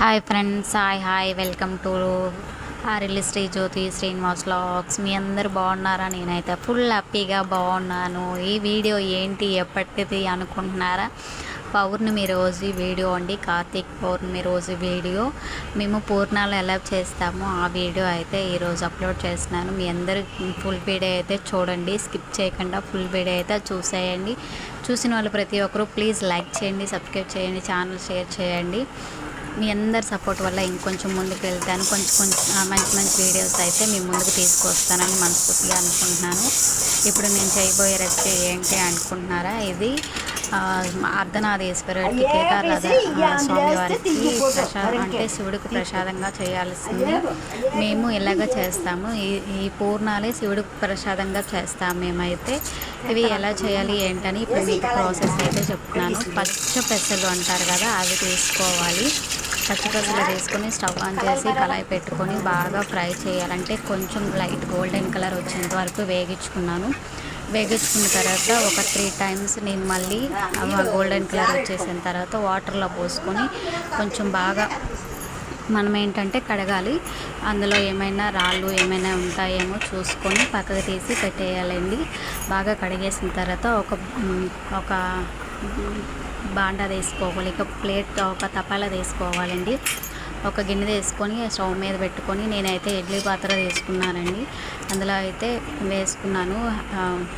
Hi friends hi hi welcome to ఆరిల్ Sri Jyothi Srinivas లాక్స్ మీ అందరు బాగున్నారా? నేనైతే ఫుల్ హ్యాపీగా బాగున్నాను. ఈ వీడియో ఏంటి ఎప్పటిది అనుకుంటున్నారా? పౌర్ణమి రోజు వీడియో అండి. కార్తీక్ పౌర్ణమి రోజు వీడియో. మేము పూర్ణాలు ఎలా చేస్తామో ఆ వీడియో అయితే ఈరోజు అప్లోడ్ చేస్తున్నాను. మీ అందరు ఫుల్ వీడియో అయితే చూడండి. స్కిప్ చేయకుండా ఫుల్ వీడియో అయితే చూసేయండి. చూసిన వాళ్ళు ప్రతి ఒక్కరూ ప్లీజ్ లైక్ చేయండి సబ్స్క్రైబ్ చేయండి ఛానల్ షేర్ చేయండి. మీ అందరి సపోర్ట్ వల్ల ఇంకొంచెం ముందుకు వెళ్తాను. కొంచెం కొంచెం మంచి మంచి వీడియోస్ అయితే మీ ముందుకు తీసుకొస్తానని మనస్ఫూర్తిగా అనుకుంటున్నాను. ఇప్పుడు నేను చేయబోయే రెసిపీ ఏంటి అనుకుంటున్నారా? ఇది ఆ, అర్ధనాథేశ్వరుడికి కేదార్నాథ ఆ, స్వామివారికి ప్రసాదం అంటే శివుడికి ప్రసాదంగా చేయాల్సింది. మేము ఇలాగ చేస్తాము. ఈ ఈ పూర్ణాలే శివుడికి ప్రసాదంగా చేస్తాము మేమైతే. ఇవి ఎలా చేయాలి ఏంటని ఇప్పుడు మీకు ప్రాసెస్ అయితే చెప్తున్నాను. పచ్చ పెసలు అంటారు కదా అవి తీసుకోవాలి. పచ్చిపసలు తీసుకొని స్టవ్ ఆన్ చేసి కళాయి పెట్టుకొని బాగా ఫ్రై చేయాలంటే కొంచెం లైట్ గోల్డెన్ కలర్ వచ్చేంత వరకు వేగించుకున్నాను. వేగించుకున్న తర్వాత ఒక త్రీ టైమ్స్ నేను మళ్ళీ గోల్డెన్ కలర్ వచ్చేసిన తర్వాత వాటర్లో పోసుకొని కొంచెం బాగా మనం ఏంటంటే కడగాలి. అందులో ఏమైనా రాళ్ళు ఏమైనా ఉంటాయేమో చూసుకొని పక్కకు తీసి పెట్టేయాలండి. బాగా కడిగేసిన తర్వాత ఒక ఒక బాండా తీసుకోవాలి. ఇక ప్లేట్ ఒక తపాలా తీసుకోవాలండి. ఒక గిన్నె తీసుకొని స్టవ్ మీద పెట్టుకొని నేనైతే ఇడ్లీ పాత్ర తీసుకున్నానండి. అందులో అయితే వేసుకున్నాను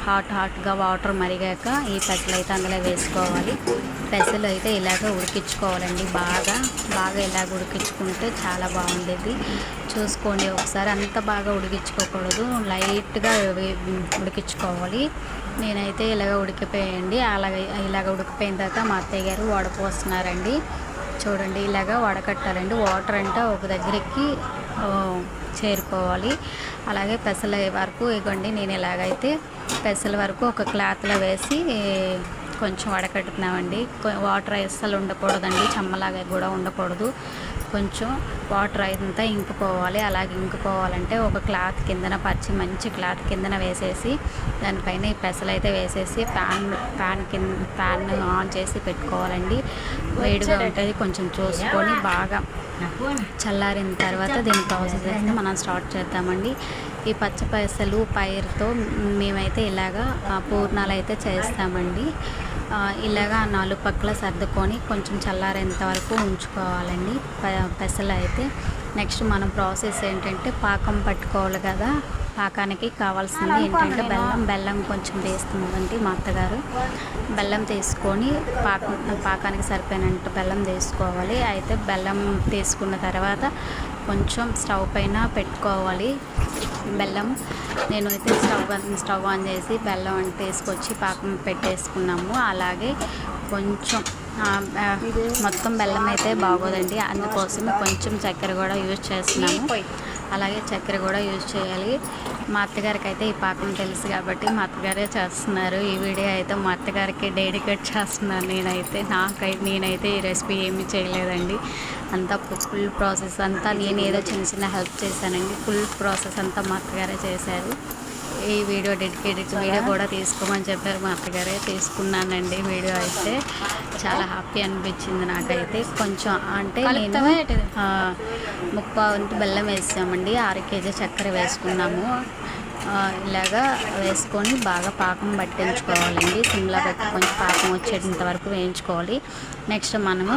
హాట్ హాట్గా వాటర్ మరిగాక ఈ పెసలు అయితే అందులో వేసుకోవాలి. పెసలు అయితే ఇలాగ ఉడికించుకోవాలండి బాగా. బాగా ఇలాగ ఉడికించుకుంటే చాలా బాగుండేది. చూసుకోండి ఒకసారి అంత బాగా ఉడికించుకోకూడదు. లైట్గా ఉడికించుకోవాలి. నేనైతే ఇలాగ ఉడికిపోయండి. అలాగ ఇలాగ ఉడికిపోయిన తర్వాత మా అత్తయ్య గారు వడపోస్తున్నారండి. చూడండి ఇలాగ వడకట్టాలండి. వాటర్ అంటే ఒక దగ్గరికి చేరుకోవాలి. అలాగే పెసల వరకు ఇగోండి నేను ఇలాగైతే పెసల వరకు ఒక క్లాత్లో వేసి కొంచెం వడకట్టుతున్నామండి వాటర్ అస్సలు ఉండకూడదండి. చెమ్మలాగా కూడా ఉండకూడదు. కొంచెం వాటర్ అంతా ఇంకిపోవాలి. అలాగే ఇంకిపోవాలంటే ఒక క్లాత్ కిందన పరిచి మంచి క్లాత్ కిందన వేసేసి దానిపైన ఈ పెసలు అయితే వేసేసి ఫ్యాన్ ఫ్యాన్ కింద ఫ్యాన్ ఆన్ చేసి పెట్టుకోవాలండి. వేడిగా ఉంటుంది కొంచెం చూసుకొని బాగా చల్లారిన తర్వాత దీని ప్రాసెస్ అయితే మనం స్టార్ట్ చేద్దామండి. ఈ పచ్చ పైసలు పైరుతో మేమైతే ఇలాగా పూర్ణాలు అయితే చేస్తామండి. ఇలాగా నాలుగు పక్కల సర్దుకొని కొంచెం చల్లారేంత వరకు ఉంచుకోవాలండి. పెసలు అయితే. నెక్స్ట్ మనం ప్రాసెస్ ఏంటంటే పాకం పట్టుకోవాలి కదా. పాకానికి కావాల్సింది ఏంటంటే బెల్లం బెల్లం కొంచెం వేస్తుందండి మా అత్తగారు. బెల్లం తీసుకొని పాకం పాకానికి సరిపోయినంత బెల్లం తీసుకోవాలి అయితే బెల్లం తీసుకున్న తర్వాత కొంచెం స్టవ్ పైన పెట్టుకోవాలి. బెల్లం. నేను అయితే స్టవ్ స్టవ్ ఆన్ చేసి బెల్లం అంటే తీసుకొచ్చి పాకం పెట్టేసుకున్నాము. అలాగే కొంచెం మొత్తం బెల్లం అయితే బాగోదండి. అందుకోసం కొంచెం చక్కెర కూడా యూజ్ చేస్తున్నాము. అలాగే చక్కెర కూడా యూజ్ చేయాలి. మా అత్తగారికి అయితే ఈ పాకం తెలుసు కాబట్టి మా అత్తగారే చేస్తున్నారు. ఈ వీడియో అయితే మా అత్తగారికి డెడికేట్ చేస్తున్నాను నేనైతే. నాకై నేనైతే ఈ రెసిపీ ఏమీ చేయలేదండి. అంతా ఫుల్ ప్రాసెస్ అంతా నేను ఏదో చిన్న చిన్న హెల్ప్ చేశానండి. ఫుల్ ప్రాసెస్ అంతా మా అత్తగారే చేశారు. ఈ వీడియో డెడికేటెడ్ వీడియో కూడా తీసుకోమని చెప్పారు మా అత్తగారే. తీసుకున్నానండి వీడియో అయితే. చాలా హ్యాపీ అనిపించింది నాకైతే. కొంచెం అంటే నేను ఆ, ముప్పావు వంతు బెల్లం వేసామండి. ఆరు కేజీ చక్కెర వేసుకున్నాము. ఇలాగా వేసుకొని బాగా పాకం పట్టించుకోవాలండి. సిమ్లా పెట్టి కొంచెం పాకం వచ్చేంత వరకు వేయించుకోవాలి. నెక్స్ట్ మనము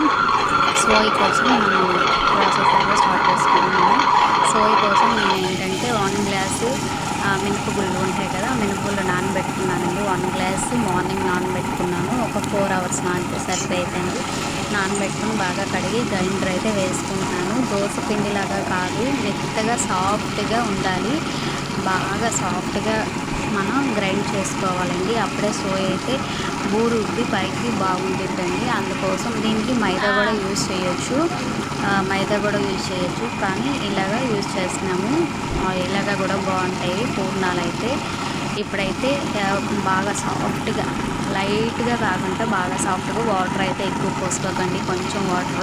సోయి కోసం మనం ప్రాసెస్ అయితే స్టార్ట్ చేసుకున్నాము. సోయి కోసం నేను ఏంటంటే ఆ, మినపగుళ్ళు ఉంటాయి కదా మినపగుళ్ళు నానబెట్టుకున్నానండి. వన్ గ్లాస్ మార్నింగ్ నానబెట్టుకున్నాను. ఒక ఫోర్ అవర్స్ నానితే సరిపోయిందండి నానబెట్టుకుని బాగా కడిగి గ్రైండర్ అయితే వేసుకుంటున్నాను దోశ పిండిలాగా కాదు మెత్తగా సాఫ్ట్గా ఉండాలి. బాగా సాఫ్ట్గా మనం గ్రైండ్ చేసుకోవాలండి. అప్పుడే సోయ అయితే బూరు ఉబ్బి పైకి బాగుంటుందండి అందుకోసం దీనికి మైదా కూడా యూజ్ చేయొచ్చు. మైదా కూడా యూజ్ చేయొచ్చు కానీ ఇలాగా యూజ్ చేస్తున్నాము. ఇలాగ ఇలాగా కూడా బాగుంటాయి పూర్ణాలు అయితే. ఇప్పుడైతే బాగా సాఫ్ట్గా లైట్గా కాకుండా బాగా సాఫ్ట్గా వాటర్ అయితే ఎక్కువ పోసుకోకండి. కొంచెం వాటర్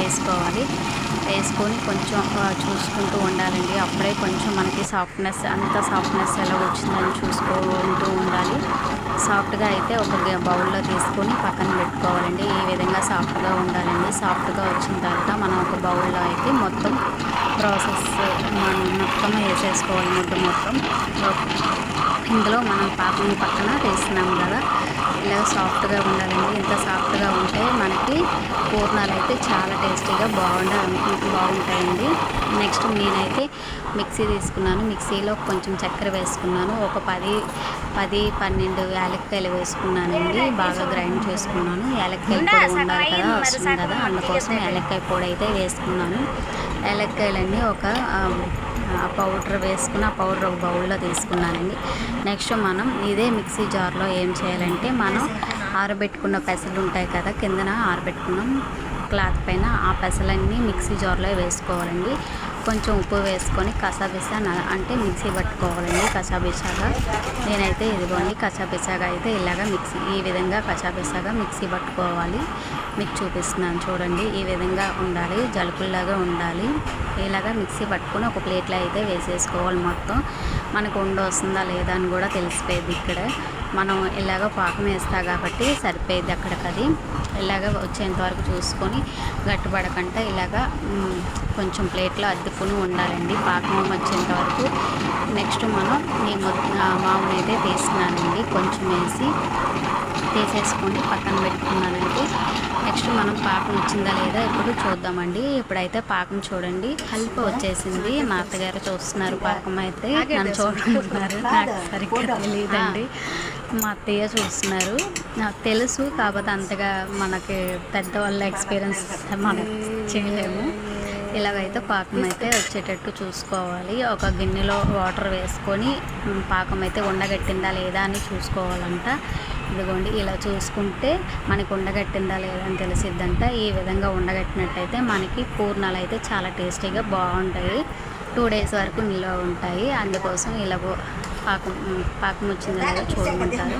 వేసుకోవాలి. వేసుకొని కొంచెం చూసుకుంటూ ఉండాలండి. అప్పుడే కొంచెం మనకి సాఫ్ట్నెస్ అంత సాఫ్ట్నెస్ ఎలా వచ్చిందని చూసుకుంటూ ఉండాలి. సాఫ్ట్గా అయితే ఒక బౌల్లో తీసుకొని పక్కన పెట్టుకోవాలండి. ఈ విధంగా సాఫ్ట్గా ఉండాలండి. సాఫ్ట్గా వచ్చిన తర్వాత మనం ఒక బౌల్లో అయితే మొత్తం ప్రాసెస్ మనం మొత్తం వేసేసుకోవాలి. ముద్ద మొత్తం. ఇందులో మనం పాపని పక్కన వేస్తున్నాం కదా. ఇలా సాఫ్ట్గా ఉండాలండి. ఇంత సాఫ్ట్గా ఉంటే మనకి పూర్ణాలు అయితే చాలా టేస్టీగా బాగుండ బాగుంటాయండి. నెక్స్ట్ నేనైతే మిక్సీ తీసుకున్నాను. మిక్సీలో కొంచెం చక్కెర వేసుకున్నాను. ఒక పది పది పన్నెండు యాలక్కాయలు వేసుకున్నానండి. బాగా గ్రైండ్ చేసుకున్నాను. యాలక్కాయ పొడి ఉండాలి కదా వస్తుంది కదా. అందుకోసం యాలక్కాయ పొడి అయితే వేసుకున్నాను. యాలక్కాయలన్నీ ఒక ఆ, పౌడర్ వేసుకుని ఆ పౌడర్ ఒక బౌల్లో తీసుకున్నానండి. నెక్స్ట్ మనం ఇదే మిక్సీ జార్లో ఏం చేయాలంటే మనం ఆరబెట్టుకున్న పెసలు ఉంటాయి కదా కిందన ఆరబెట్టుకున్నాం. క్లాత్ పైన ఆ పెసలన్నీ మిక్సీ జార్లో వేసుకోవాలండి. కొంచెం ఉప్పు వేసుకొని కసాబిసా అంటే మిక్సీ పట్టుకోవాలండి కసాబిసాగా. నేనైతే ఇదిగోండి కసాబిసాగా అయితే ఇలాగ మిక్సీ ఈ విధంగా కసాబిసాగా మిక్సీ పట్టుకోవాలి. మీకు చూపిస్తున్నాను చూడండి ఈ విధంగా ఉండాలి జలుపుల్లాగా ఉండాలి. ఇలాగా మిక్సీ పట్టుకొని ఒక ప్లేట్లో అయితే వేసేసుకోవాలి మొత్తం. మనకు ఉండ వస్తుందా లేదా అని కూడా తెలిసిపోయేది ఇక్కడ. మనం ఇలాగ పాకం వేస్తా కాబట్టి సరిపోయేది అక్కడికది. ఇలాగ వచ్చేంతవరకు చూసుకొని గట్టుపడకుండా ఇలాగా కొంచెం ప్లేట్లో అద్దుకుని ఉండాలండి. పాకం వచ్చేంత వరకు నెక్స్ట్ మనం ఈ మామూలు అయితే తీసుకున్నానండి. కొంచెం వేసి తీసేసుకొని పక్కన పెట్టుకున్నానండి. నెక్స్ట్ మనం పాకం వచ్చిందా లేదా ఇప్పుడు చూద్దామండి. ఇప్పుడైతే పాకం చూడండి. హల్ప వచ్చేసింది. మా అత్తగారు చూస్తున్నారు పాకం అయితే. నన్ను చూడమంటున్నారు. నాకు సరిగ్గా తెలియదండి. మా అత్తయ్య చూస్తున్నారు. నాకు తెలుసు కాకపోతే అంతగా మనకి పెద్దవాళ్ళ ఎక్స్పీరియన్స్ మనం చేయలేము. ఇలాగైతే పాకం అయితే వచ్చేటట్టు చూసుకోవాలి. ఒక గిన్నెలో వాటర్ వేసుకొని పాకం అయితే ఉండగట్టిందా లేదా అని చూసుకోవాలంట. ఇదిగోండి ఇలా చూసుకుంటే మనకి ఉండగట్టిందా లేదా అని తెలిసిద్దంట. ఈ విధంగా ఉండగట్టినట్టయితే మనకి పూర్ణాలు అయితే చాలా టేస్టీగా బాగుంటాయి. టూ డేస్ వరకు నిల్వ ఉంటాయి. అందుకోసం ఇలా పాకం పాకం వచ్చిందా లేదా చూడమంటారు.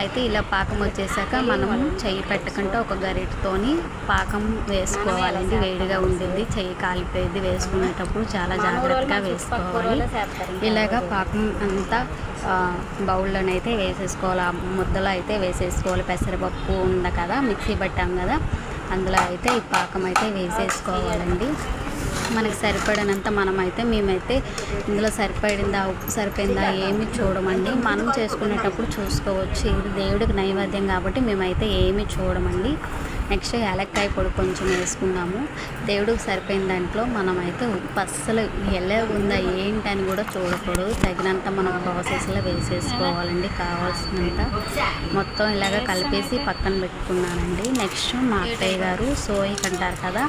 అయితే ఇలా పాకం వచ్చేసాక మనము చెయ్యి పెట్టకుండా ఒక గరిటతోని పాకం వేసుకోవాలండి. వేడిగా ఉండేది చెయ్యి కాలిపోయేది వేసుకునేటప్పుడు చాలా జాగ్రత్తగా వేసుకోవాలి. ఇలాగా పాకం అంతా ఆ, బౌల్లోనైతే వేసేసుకోవాలి. ఆ ముద్దలో అయితే వేసేసుకోవాలి. పెసరపప్పు ఉంది కదా మిక్సీ పట్టాం కదా అందులో అయితే ఈ పాకం అయితే వేసేసుకోవాలండి. మనకి సరిపడినంత మనమైతే మేమైతే ఇందులో సరిపడిందా ఉప్పు సరిపోయిందా ఏమి చూడమండి. మనం చేసుకునేటప్పుడు చూసుకోవచ్చు. ఇది దేవుడికి నైవేద్యం కాబట్టి మేమైతే ఏమి చూడమండి. నెక్స్ట్ యాలక్కాయ పొడి కొంచెం వేసుకున్నాము దేవుడికి సరిపోయిన దాంట్లో మనమైతే ఉప్పు అస్సలు ఎలా ఉందా ఏంటని కూడా చూడకూడదు. తగినంత మనం ప్రాసెస్లో వేసేసుకోవాలండి. కావాల్సినంత మొత్తం ఇలాగ కలిపేసి పక్కన పెట్టుకున్నానండి. నెక్స్ట్ మా అత్తయ్య గారు సోయికి అంటారు కదా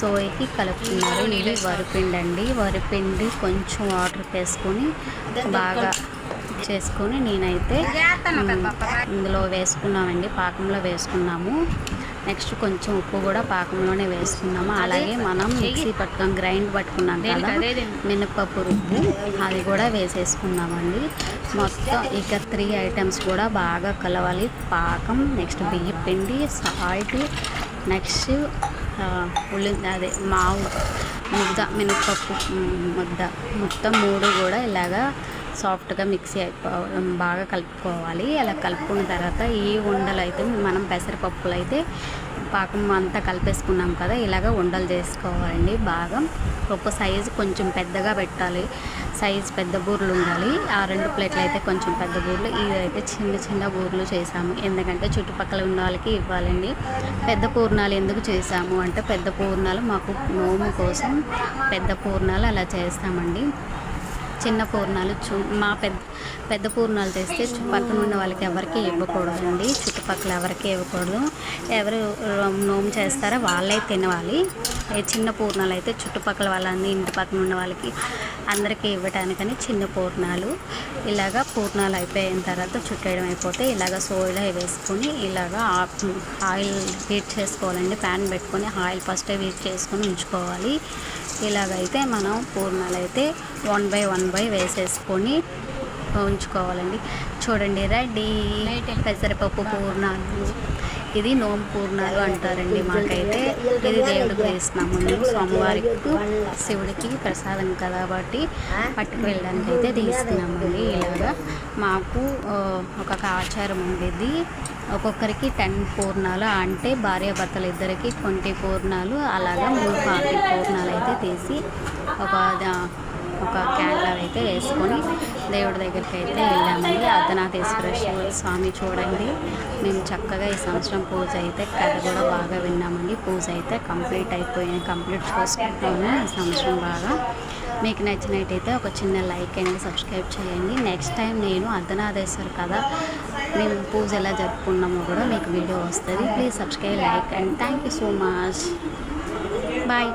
సోయికి కలుపుతున్నారు. ఇది వరిపిండి అండి. వరిపిండి కొంచెం వాటర్ వేసుకొని బాగా చేసుకొని నేనైతే ఇందులో వేసుకున్నామండి. పాకంలో వేసుకున్నాము. నెక్స్ట్ కొంచెం ఉప్పు కూడా పాకంలోనే వేసుకున్నాము అలాగే మనం మిక్సీ పట్టుకున్నాం గ్రైండ్ పట్టుకున్నాం కదా మినపప్పు రుబ్బు అది కూడా వేసేసుకున్నామండి మొత్తం ఇక త్రీ ఐటమ్స్ కూడా బాగా కలవాలి. పాకం నెక్స్ట్ బియ్య పిండి సాల్ట్ నెక్స్ట్ ఉల్లి అదే మావు ముద్ద మినపప్పు మ్, ముద్ద. మొత్తం మూడు కూడా ఇలాగా సాఫ్ట్గా మిక్సీ అయిపో బాగా కలుపుకోవాలి. అలా కలుపుకున్న తర్వాత ఈ ఉండలు అయితే మనం పెసరపప్పులు అయితే పాకం అంతా కలిపేసుకున్నాం కదా ఇలాగ ఉండలు చేసుకోవాలండి. బాగా ఒక సైజు కొంచెం పెద్దగా పెట్టాలి. సైజు పెద్ద బూరెలు ఉండాలి. ఆ రెండు ప్లేట్లు అయితే కొంచెం పెద్ద బూరెలు. ఇవి అయితే చిన్న చిన్న బూరెలు చేసాము. ఎందుకంటే చుట్టుపక్కల ఉన్న వాళ్ళకి ఇవ్వాలండి. పెద్ద పూర్ణాలు ఎందుకు చేసాము అంటే పెద్ద పూర్ణాలు మాకు నోము కోసం పెద్ద పూర్ణాలు అలా చేస్తామండి. చిన్న పూర్ణాలు చూ మా పెద్ద పెద్ద పూర్ణాలు తెస్తే చుట్టుపక్కల ఉన్న వాళ్ళకి ఎవరికి ఇవ్వకూడదండి. చుట్టుపక్కల ఎవరికి ఇవ్వకూడదు. ఎవరు నోము చేస్తారో వాళ్ళే తినవాలి. చిన్న పూర్ణాలు అయితే చుట్టుపక్కల వాళ్ళని ఇంటి పక్కన ఉన్న వాళ్ళకి అందరికీ ఇవ్వటానికని చిన్న పూర్ణాలు. ఇలాగా పూర్ణాలు అయిపోయిన తర్వాత చుట్టేయడం అయిపోతే ఇలాగ సోయిలో వేసుకొని ఇలాగా ఆయిల్ హీట్ చేసుకోవాలండి. ప్యాన్ పెట్టుకొని ఆయిల్ ఫస్ట్ హీట్ చేసుకొని ఉంచుకోవాలి. ఇలాగైతే మనం పూర్ణాలు అయితే వన్ బై వన్ బై వేసేసుకొని ఉంచుకోవాలండి. చూడండి రెడీ. పెసరపప్పు పూర్ణాలు. ఇది నోము పూర్ణాలు అంటారండి మాకైతే. ఇది దేవుడికి వేస్తున్నాము మేము. స్వామివారికి శివుడికి ప్రసాదం కాబట్టి పట్టుకు వెళ్ళడానికి అయితే తీసుకున్నామండి ఇలాగా. మాకు ఒక ఆచారం ఉండేది. ఒక్కొక్కరికి టెన్ పూర్ణాలు అంటే భార్యాభర్తలు ఇద్దరికి ట్వంటీ పూర్ణాలు అలాగా మూడు పాతి పూర్ణాలు అయితే తీసి ఒక ఒక క్యాన్లో అయితే వేసుకొని దేవుడి దగ్గరికి అయితే వెళ్ళామండి. అర్ధనాథేశ్వర శివ స్వామి చూడండి. మేము చక్కగా ఈ సంవత్సరం పూజ అయితే కథ కూడా బాగా విన్నామండి. పూజ అయితే కంప్లీట్ అయిపోయింది. కంప్లీట్ చేసుకుంటాము ఈ సంవత్సరం బాగా. మీకు నచ్చినట్టయితే ఒక చిన్న లైక్ అండ్ సబ్స్క్రైబ్ చేయండి. నెక్స్ట్ టైం నేను అర్ధనాథేశ్వర కథ మేము పూజ ఎలా జరుపుకున్నామో కూడా మీకు వీడియో వస్తుంది. Please subscribe like and thank you so much. Bye.